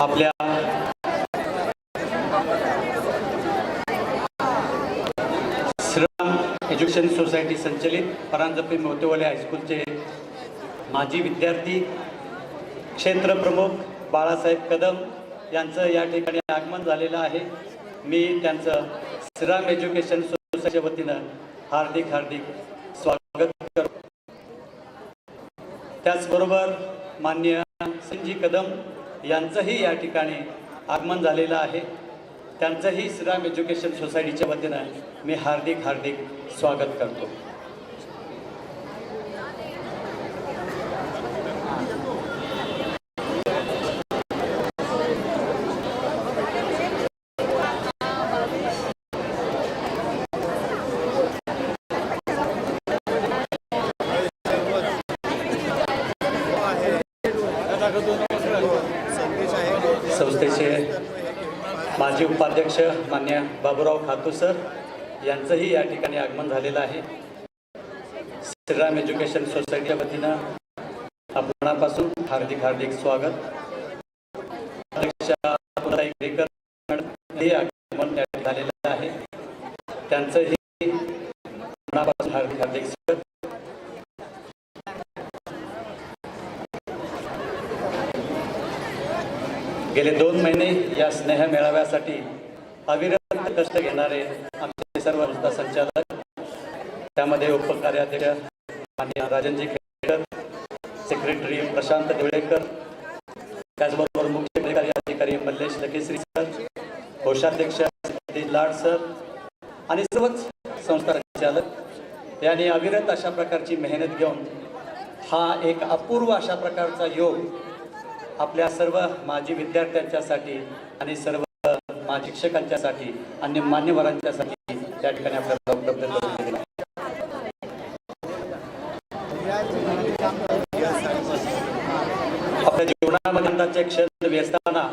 आपल्या Shriram education society संचलित परांजपे मोतेवाले हायस्कूलचे माजी विद्यार्थी क्षेत्रप्रमुख बाळासाहेब कदम यांचं या ठिकाणी आगमन झालेलं आहे. मी त्यांचं श्रीराम एज्युकेशन सोसायटीच्या वतीनं हार्दिक हार्दिक स्वागत करतो. त्याचबरोबर मान्य संजी कदम यांचंही या ठिकाणी आगमन झालेलं आहे. त्यांचंही श्रीराम एज्युकेशन सोसायटीच्या वतीनं मी हार्दिक हार्दिक स्वागत करतो. माजी उपाध्यक्ष मान्य बाबूराव खातू सर यांचंही या ठिकाणी आगमन झालेलं आहे. श्रीराम एज्युकेशन सोसायटीच्या वतीनं आपणापासून हार्दिक हार्दिक स्वागत. हे आगमन झालेलं आहे. त्यांचंही मनापासून हार्दिक हार्दिक स्वागत. गेले दोन महिने या स्नेह मेळाव्यासाठी अविरत कष्ट घेणारे आमचे सर्व संस्था संचालक त्यामध्ये उपकार्याध्यक्ष आणि राजनजी खेडेकर सेक्रेटरी प्रशांत देवळेकर त्याचबरोबर मुख्य कार्यकारी अधिकारी मल्लेश लकेश्री सर कोषाध्यक्ष लाड सर आणि सर्वच संस्था संचालक. यांनी अविरत अशा प्रकारची मेहनत घेऊन हा एक अपूर्व अशा प्रकारचा योग आपल्या सर्व माजी विद्यार्थ्यांच्यासाठी आणि सर्व माजी शिक्षकांच्यासाठी आणि मान्यवरांच्यासाठी त्या ठिकाणी आपल्याला उपलब्ध करून दिलेला आपल्या जीवनामध्ये क्षण व्यसताना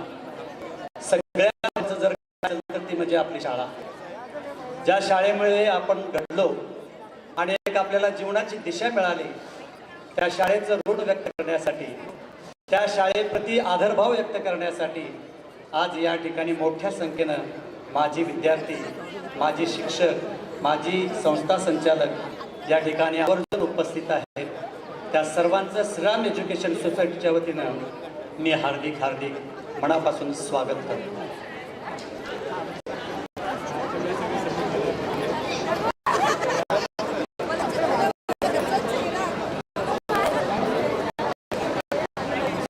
सगळ्यांचं जर तर ती म्हणजे आपली शाळा. ज्या शाळेमुळे आपण घडलो आणि एक आपल्याला जीवनाची दिशा मिळाली त्या शाळेचं ऋण व्यक्त करण्यासाठी त्या शाळेप्रती आदरभाव व्यक्त करण्यासाठी आज या ठिकाणी मोठ्या संख्येनं माजी विद्यार्थी माजी शिक्षक माजी संस्था संचालक या ठिकाणी आवर्जून उपस्थित आहेत. त्या सर्वांचं श्रीराम एज्युकेशन सोसायटीच्या वतीनं मी हार्दिक हार्दिक मनापासून स्वागत करतो.